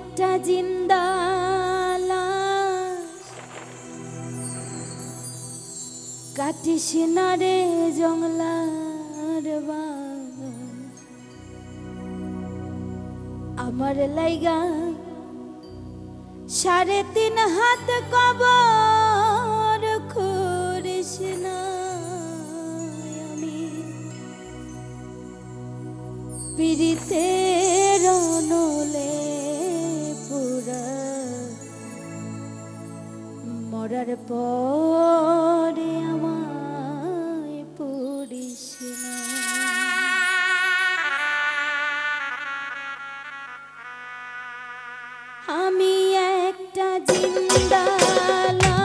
একটা জিন্দালা। কাটিস না রে জংলার আমার লাইগা সাড়ে তিন হাত কবর খুঁড়িস না আমি। পিড়িতে মরার পরে আমায় পড়িস আমি একটা জিন্দালা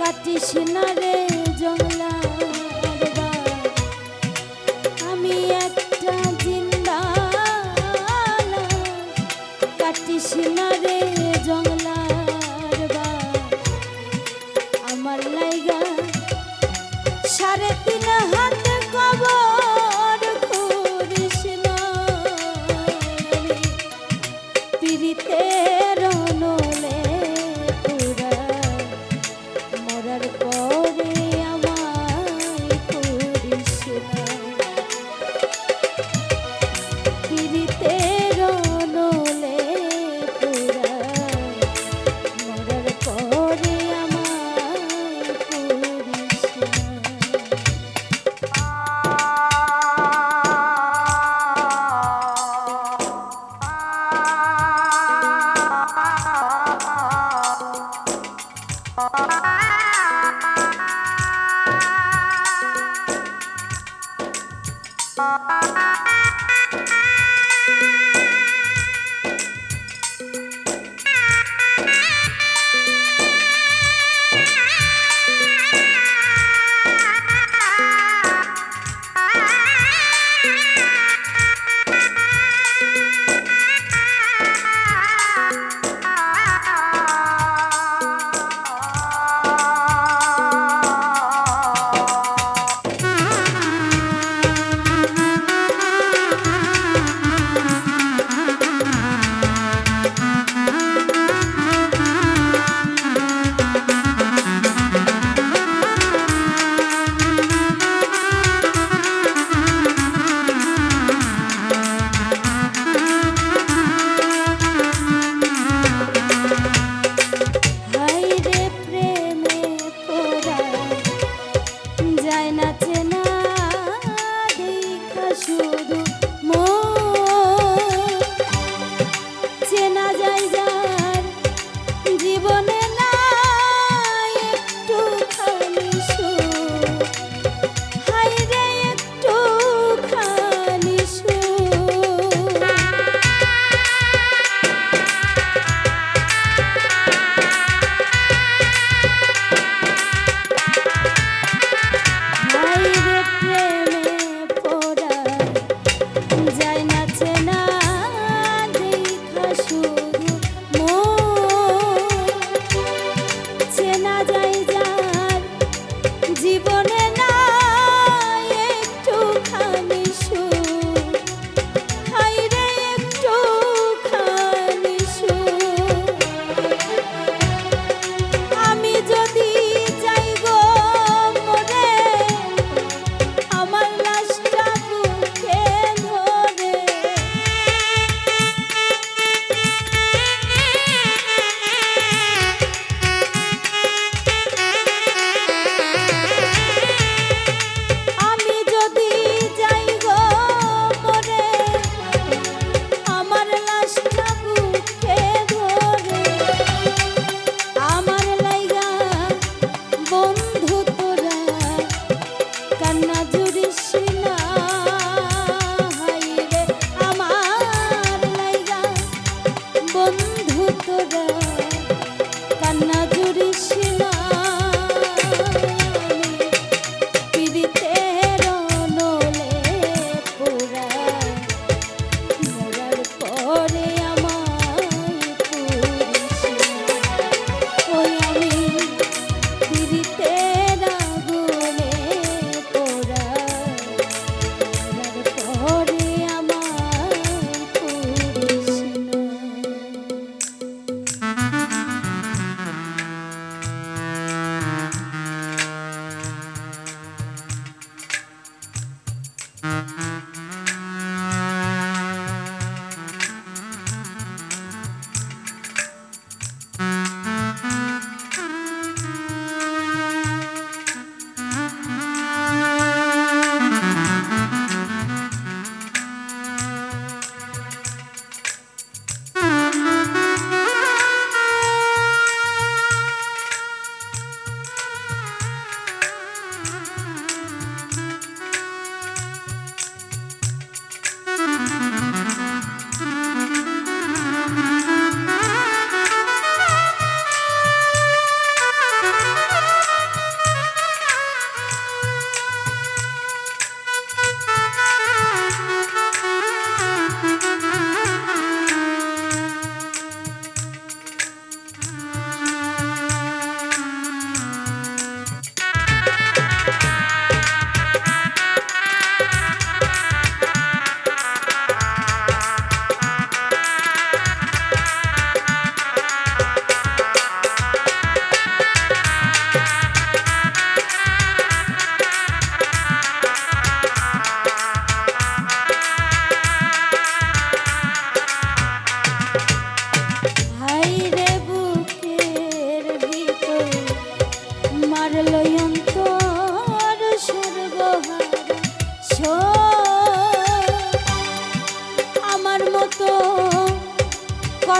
কাটিস না রে জংলা।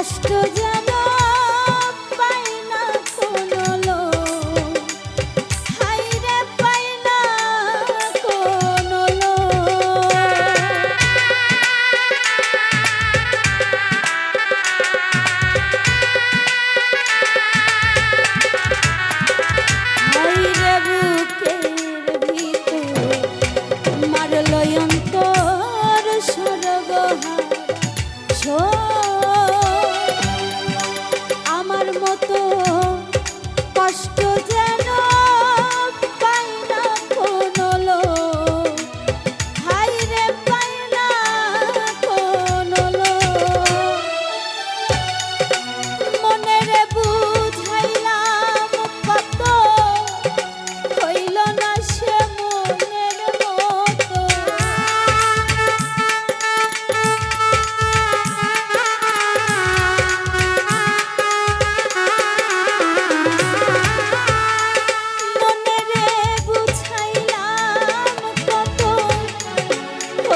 কষ্ট যেন 我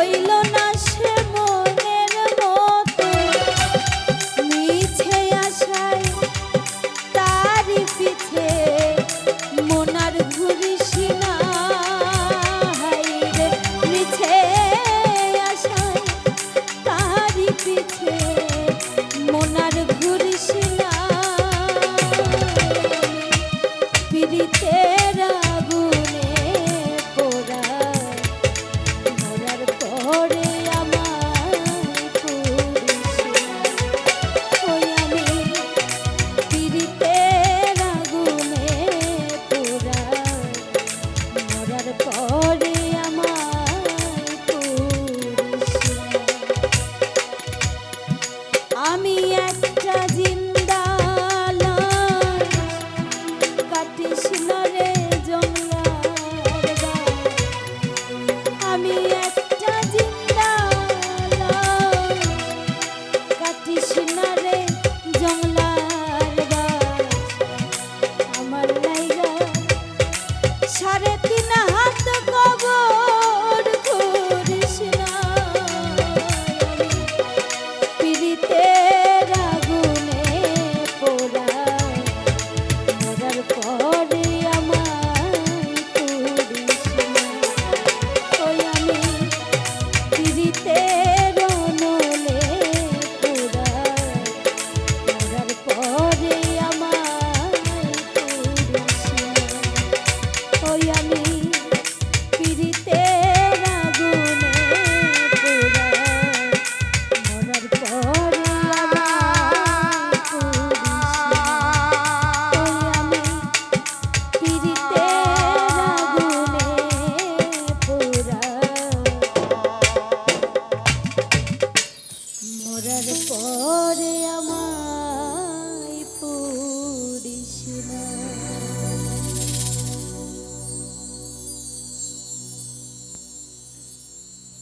হইল না আমি